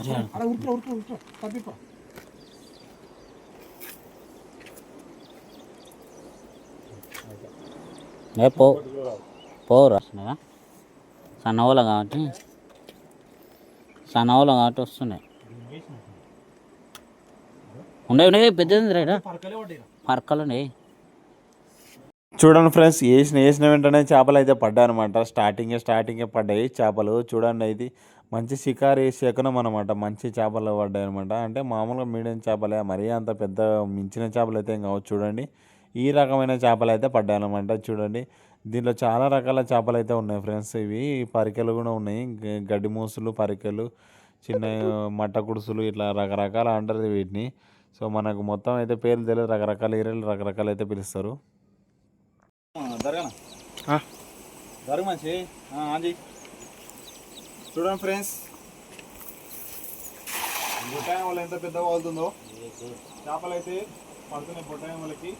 అలా తప్పిపో పో పోరా. సన్నవల కాబట్టి. సన్నవల కాబట్టి వస్తున్నాయి. ఉండే ఉండే పెద్దది రైడా పరకలు ఉన్నాయి. చూడండి ఫ్రెండ్స్ వేసిన వేసిన వెంటనే చేపలు అయితే పడ్డాయి అనమాట స్టార్టింగే స్టార్టింగే పడ్డాయి. చేపలు చూడండి ఇది. మంచి షికారు వేసి ఎక్కడం అనమాట మంచి చేపలు పడ్డాయి అనమాట అంటే మామూలుగా మీడియం చేపలే మరీ అంత పెద్ద మించిన చేపలు అయితే ఏం కావచ్చు చూడండి ఈ రకమైన చేపలు అయితే పడ్డాయి అనమాట చూడండి దీంట్లో చాలా రకాల చేపలు అయితే ఉన్నాయి ఫ్రెండ్స్. ఇవి పరికెలు కూడా ఉన్నాయి. గడ్డి మూసులు పరికెలు చిన్న మట్ట కుడుసులు ఇట్లా రకరకాల అంటారు వీటిని. సో మనకు మొత్తం అయితే పేర్లు తెలియదు. రకరకాల ఏరియాలు రకరకాలు అయితే పిలుస్తారు. జరగనా జరగ మంచి? చూడండి ఫ్రెండ్స్. బొట్టాయం వల్ల ఎంత పెద్దగా అవుతుందో చేపలు అయితే పడుతున్నాయి బొట్టాయం వాళ్ళకి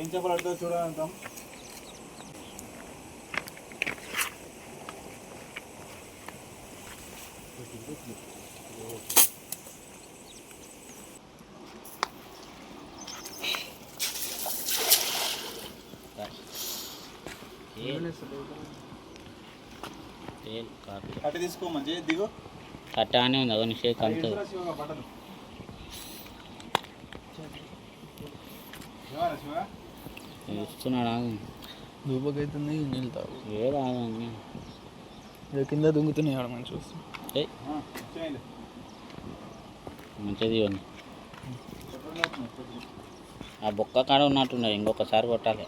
ఏం చేపలు పడుతుందో చూడండి కట్టి తీసుకో మంచి దిగు కట్ట అని ఉంది అదో షేక్ అంత ఇస్తున్నాడా దూపకైతుంది నీళ్ళు తాగు కింద దుంగుతున్నాయి ఆడ మంచి మంచిది ఇవ్వండి ఆ బొక్క కాడ ఉన్నట్టున్నది ఇంకొకసారి కొట్టాలి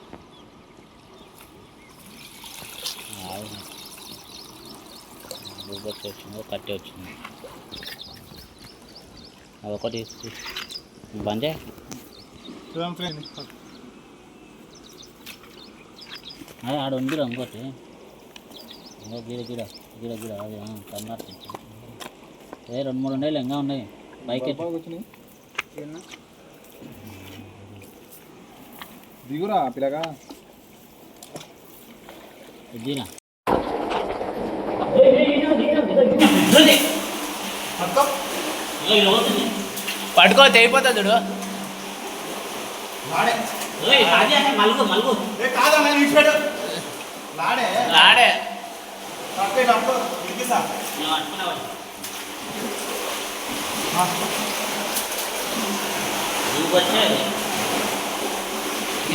దుబ్బొచ్చి వచ్చింది కట్టి వచ్చింది అదొకటి తీసి- బంద్ చేయి చూడండి ఫ్రెండ్ అదే ఆడ ఉంది ఇంకోటి ఇంకో గిడ గిడ గిడ గిడ అది కన్నట్టు ఏ రెండు మూడు ఉన్నాయి ఇంకా ఉన్నాయి బైక్ ఎత్తు. వచ్చినాయి దిగురా పిల్లగా ఇదిరా పట్టుకో తెగిపోతా చూడు. లాడే.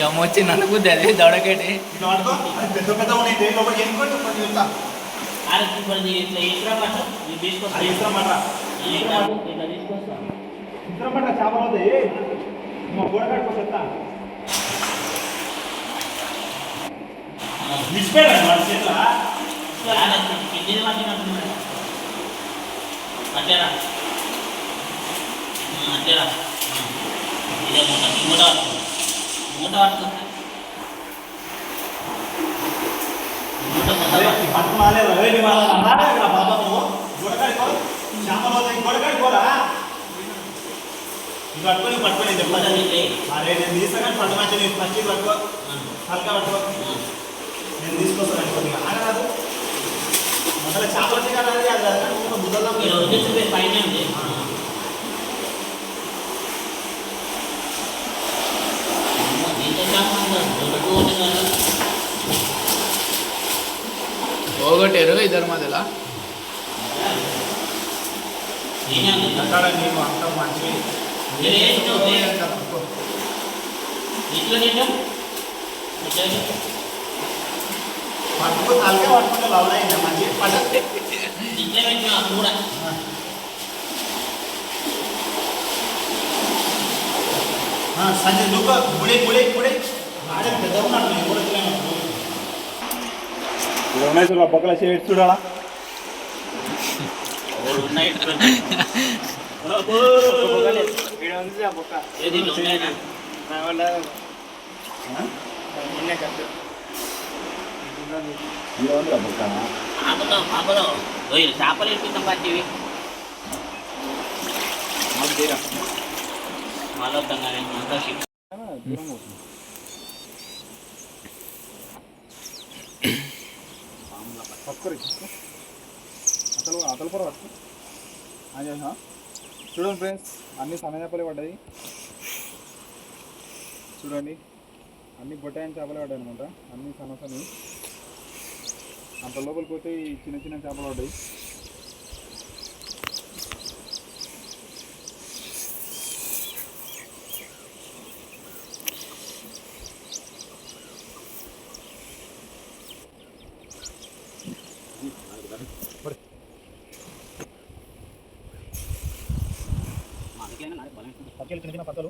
ఏమొచ్చి నన్ను బుద్ధి అది దొడకేటి పెద్ద పెద్ద ఉన్నాయి. దేని లోపలికి ఎన్నుకోండి కొంచెం చెప్తా అది ఇస్తాం పట్రా ఇద్దరం పట్ల చేపలు అవుతాయి. మా గోడ కట్టుకో చెప్తా. విడిచిపెట్టండి వాళ్ళ చేతిలో? అట్లేరా అట్లేరా ఇదే మూట మూట మూట మూట వాళ్ళ అన్నాడే ఇక్కడ చేపలు ఇది పట్టుకొని పట్టుకొని చెప్పాలి అరే నేను తీసుకొని పట్టు నేను ఫస్ట్ పట్టుకో హల్కా పట్టుకో నేను తీసుకొస్తాను కొద్దిగా ఆగరాదు మొదల చేపల చికెన్ అది కాదు, ముద్దలో మీరు పైన ఉంది అమ్మో, దీంతో చాలా ఉంది. దొడ్డుకు ఉంది కదా. పోగొట్టారు ఇద్దరు మధ్యలో నేనే ఉంది. అక్కడ నీకు అంత మంచివి మీరు వేసిన ఇట్లా తింటా ఇట్లా తింటా. పట్టుకో తలకే పట్టుకుంటే లవలైంది మంచి పట్ట ఇట్లా పెట్టిన అప్పుడు కూడా సంజయ్ నువ్వు గుడే గుడే గుడే ఆడే పెద్ద ఉన్నాడు నేను కూడా ఉన్నాయి చూడ బొక్కల చేసి చూడాలా చేపలు ఇప్పిస్తాం పట్టివి మళ్ళీ వద్దాం కానీ అంతా పట్టుకోరు అసలు అతలు కూడా పట్టుకో. చూడండి ఫ్రెండ్స్ అన్ని సన్న చేపలే పడ్డాయి. చూడండి. అన్ని బొట్టాయిన చేపలే పడ్డాయి అనమాట అన్ని సన్న సన్నవి. అంత లోపలికి పోతే చిన్న చిన్న చేపలు పడ్డాయి. పక్కలు చిన్న చిన్న పక్కలు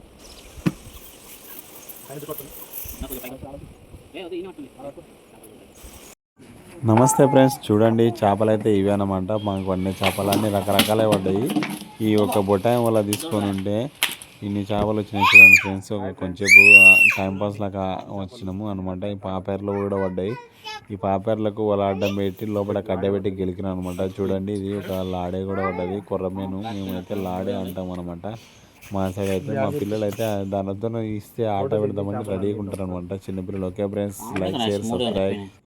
నమస్తే ఫ్రెండ్స్ చూడండి చేపలు అయితే ఇవే అనమాట మాకు అన్ని చేపలు అన్ని రకరకాలే పడ్డాయి ఈ ఒక బొటాయి వల్ల తీసుకొని ఉంటే ఇన్ని చేపలు వచ్చినాయి చూడండి ఫ్రెండ్స్. ఒక కొంచెంసేపు టైం పాస్ లాగా వచ్చినాము అనమాట ఈ పాపేర్లు కూడా పడ్డాయి ఈ పాపేర్లకు వాళ్ళ అడ్డం పెట్టి లోపల కడ్డ పెట్టి గెలికినా అనమాట చూడండి ఇది ఒక లాడే కూడా పడ్డది కొర్రమీను మేమైతే లాడే అంటాం అనమాట మా సైడ్ అయితే మా పిల్లలు అయితే దానితో ఇస్తే ఆట పెడదామని రెడీగా ఉంటారు అనమాట చిన్నపిల్లలు okay friends like share subscribe